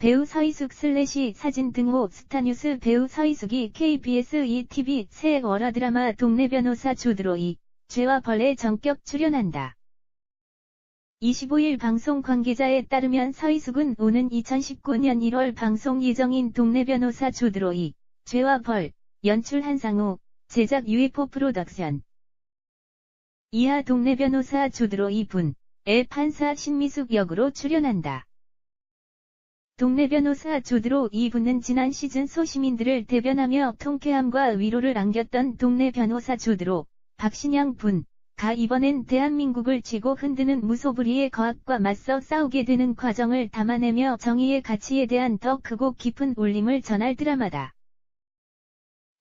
배우 서희숙 슬래시 사진 등호 스타뉴스 배우 서희숙이 KBS ETV 새 월화 드라마 동네 변호사 주드로이 죄와 벌에 전격 출연한다. 25일 방송 관계자에 따르면 서희숙은 오는 2019년 1월 방송 예정인 동네 변호사 주드로이 죄와 벌 연출 한상우 제작 유이포 프로덕션 이하 동네 변호사 주드로이 분의 판사 신미숙 역으로 출연한다. 동네 변호사 조드로 이분은 지난 시즌 소시민들을 대변하며 통쾌함과 위로를 안겼던 동네 변호사 조드로 박신양 분 가 이번엔 대한민국을 쥐고 흔드는 무소불위의 거학과 맞서 싸우게 되는 과정을 담아내며 정의의 가치에 대한 더 크고 깊은 울림을 전할 드라마다.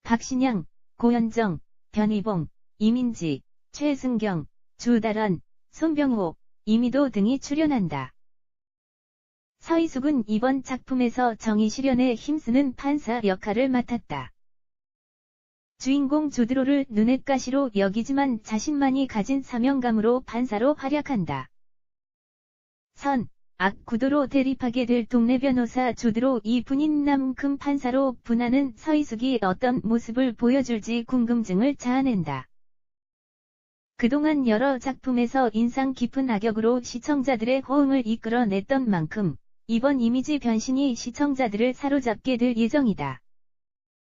박신양, 고현정, 변희봉, 이민지, 최승경, 주다란, 손병호, 이미도 등이 출연한다. 서희숙은 이번 작품에서 정의 실현에 힘쓰는 판사 역할을 맡았다. 주인공 조드로를 눈엣 가시로 여기지만 자신만이 가진 사명감으로 판사로 활약한다. 선, 악 구도로 대립하게 될 동네 변호사 조드로 이 분인 남금 판사로 분하는 서희숙이 어떤 모습을 보여줄지 궁금증을 자아낸다. 그동안 여러 작품에서 인상 깊은 악역으로 시청자들의 호응을 이끌어냈던 만큼 이번 이미지 변신이 시청자들을 사로잡게 될 예정이다.